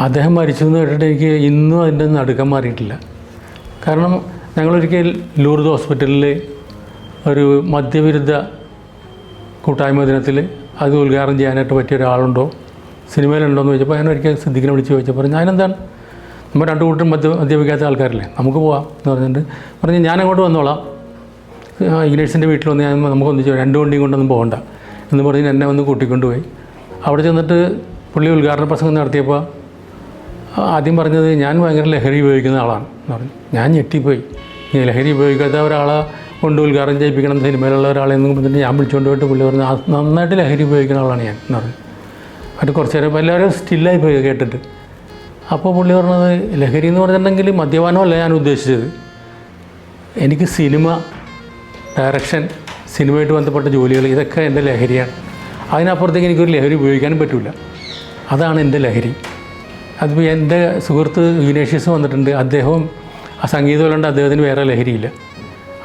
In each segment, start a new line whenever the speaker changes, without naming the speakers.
അദ്ദേഹം മരിച്ചു എന്ന് കേട്ടിട്ട് എനിക്ക് ഇന്നും അതിന്റെ നടുക്കം മാറിയിട്ടില്ല. കാരണം ഞങ്ങളൊരിക്കൽ ലൂർദ് ഹോസ്പിറ്റലിൽ ഒരു മദ്യവിരുദ്ധ കൂട്ടായ്മ ദിനത്തിൽ അത് ഉദ്ഘാടനം ചെയ്യാനായിട്ട് പറ്റിയ ഒരാളുണ്ടോ? സിനിമയിലുണ്ടോ എന്ന് ചോദിച്ചപ്പോൾ ഞാൻ ഒരിക്കൽ സിദ്ദിഖിനെ വിളിച്ച് ചോദിച്ചപ്പോൾ ഞാനെന്താണ്? നമ്മൾ രണ്ടു കൂട്ടരും മദ്യ മദ്യപിക്കാത്ത ആൾക്കാരല്ലേ? നമുക്ക് പോവാം. എന്ന് പറഞ്ഞിട്ട് പറഞ്ഞ് ഞാൻ അങ്ങോട്ട് വന്നോളാം. ആ, ഇഗ്നേഴ്സിന്റെ വീട്ടിൽ വന്ന് ഞാൻ നമുക്ക് ഒന്നിച്ച് രണ്ട് വണ്ടിയും കൊണ്ടൊന്നും പോകണ്ട. എന്ന് പറഞ്ഞ് എന്നെ വന്ന് കൂട്ടിക്കൊണ്ടുപോയി. അവിടെ ചെന്നിട്ട് പുള്ളി ഉദ്ഘാടന പ്രസംഗം നടത്തിയപ്പോൾ ആദ്യം പറഞ്ഞത് ഞാൻ ഭയങ്കര ലഹരി ഉപയോഗിക്കുന്ന ആളാണ് എന്ന് പറഞ്ഞു. ഞാൻ ഞെട്ടിപ്പോയി. ലഹരി ഉപയോഗിക്കാത്ത ഒരാളെ കൊണ്ട് ഉദ്ഘാടനം ചെയ്യിപ്പിക്കണം സിനിമയിലുള്ള ഒരാളെ എന്ന് പറഞ്ഞിട്ട് ഞാൻ വിളിച്ചുകൊണ്ട് പോയിട്ട് പുള്ളി പറഞ്ഞു "ആ, നന്നായിട്ട് ലഹരി ഉപയോഗിക്കുന്ന ആളാണ് ഞാൻ എന്ന് പറഞ്ഞു. അത് കുറച്ച് നേരം എല്ലാവരും സ്റ്റില്ലായി പോയി കേട്ടിട്ട്. അപ്പോൾ പുള്ളി പറഞ്ഞത് ലഹരി എന്ന് പറഞ്ഞിട്ടുണ്ടെങ്കിൽ മദ്യപാനമല്ല ഞാൻ ഉദ്ദേശിച്ചത്. എനിക്ക് സിനിമ ഡയറക്ഷൻ സിനിമയായിട്ട് ബന്ധപ്പെട്ട ജോലികൾ ഇതൊക്കെ എന്റെ ലഹരിയാണ്. അതിനപ്പുറത്തേക്ക് എനിക്കൊരു ലഹരി ഉപയോഗിക്കാനും പറ്റില്ല അതാണ് എന്റെ ലഹരി. അതിപ്പോൾ എന്റെ സുഹൃത്ത് യുനേഷ്യസ് വന്നിട്ടുണ്ട്. അദ്ദേഹവും ആ സംഗീതമല്ലാണ്ട് അദ്ദേഹത്തിന് വേറെ ലഹരിയില്ല.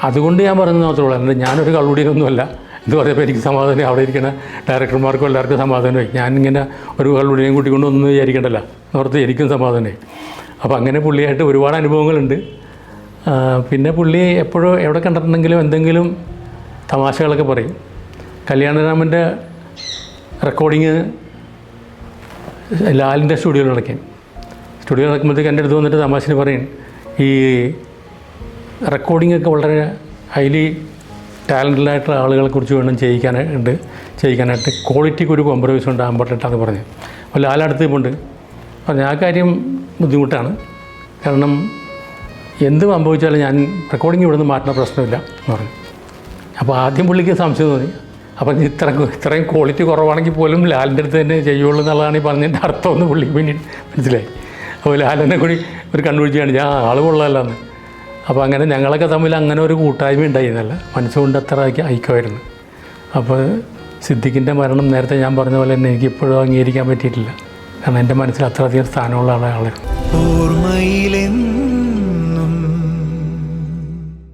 അതുകൊണ്ട് ഞാൻ പറയുന്നത് മാത്രമേ ഉള്ളൂ. അല്ലാണ്ട് ഞാനൊരു കള്ളുടിയൊന്നുമല്ല എന്ന് പറയുമ്പോൾ എനിക്ക് സമാധാനം. അവിടെ ഇരിക്കുന്ന ഡയറക്ടർമാർക്കും എല്ലാവർക്കും സമാധാനമായി. ഞാനിങ്ങനെ ഒരു കള്ളുടിയും കൂട്ടിക്കൊണ്ട് ഒന്നും വിചാരിക്കണ്ടല്ല. എന്നോർത്ത് എനിക്കും സമാധാനമായി. അപ്പോൾ അങ്ങനെ പുള്ളിയായിട്ട് ഒരുപാട് അനുഭവങ്ങളുണ്ട്. പിന്നെ പുള്ളി എപ്പോഴും എവിടെ കണ്ടിട്ടുണ്ടെങ്കിലും എന്തെങ്കിലും തമാശകളൊക്കെ പറയും. കല്യാണരാമന്റെ റെക്കോർഡിങ് ലാലിന്റെ സ്റ്റുഡിയോയിൽ നടക്കാൻ സ്റ്റുഡിയോ നടക്കുമ്പോഴത്തേക്ക് എന്റെ അടുത്ത് വന്നിട്ട് തമാശന് പറയും ഈ റെക്കോർഡിംഗ് ഒക്കെ വളരെ ഹൈലി ടാലന്റഡ് ആയിട്ടുള്ള ആളുകളെ കുറിച്ച് വേണം ചെയ്യിക്കാനായിട്ട്. ചെയ്യിക്കാനായിട്ട് ക്വാളിറ്റിക്ക് ഒരു കോംപ്രമൈസ് ഉണ്ടാകാൻ പറ്റിട്ടാന്ന് പറഞ്ഞു. അപ്പോൾ ലാലടുത്ത് പോണ്ട് പറഞ്ഞു ആ കാര്യം ബുദ്ധിമുട്ടാണ്. കാരണം എന്ത് സംഭവിച്ചാലും ഞാൻ റെക്കോർഡിംഗ് ഇവിടുന്ന് മാറ്റുന്ന പ്രശ്നമില്ല എന്ന് പറഞ്ഞു. അപ്പോൾ ആദ്യം പുള്ളിക്ക് സംശയം തോന്നി. അപ്പം ഇത്ര ഇത്രയും ക്വാളിറ്റി കുറവാണെങ്കിൽ പോലും ലാലിന്റെ അടുത്ത് തന്നെ ചെയ്യുള്ളൂ എന്നുള്ളതാണ് ഈ പറഞ്ഞതിന്റെ അർത്ഥം ഒന്ന് പുള്ളി പിന്നീട് മനസ്സിലായി. അപ്പോൾ ലാലിനെ കൂടി ഒരു കണ്ടുപിടിച്ചാണ് ഞാൻ ആൾ കൊള്ളാമല്ലെന്ന് അപ്പോൾ അങ്ങനെ ഞങ്ങളൊക്കെ തമ്മിൽ അങ്ങനെ ഒരു കൂട്ടായ്മ ഉണ്ടായിരുന്നല്ല മനസ്സുകൊണ്ട് അത്ര ഐക്യ- ഐക്യമായിരുന്നു അപ്പോൾ സിദ്ദിഖിന്റെ മരണം നേരത്തെ ഞാൻ പറഞ്ഞ പോലെ തന്നെ എനിക്ക് ഇപ്പോഴും അംഗീകരിക്കാൻ പറ്റിയിട്ടില്ല. കാരണം എന്റെ മനസ്സിൽ അത്രയധികം സ്ഥാനമുള്ള
ഓർമ്മയിലെന്നും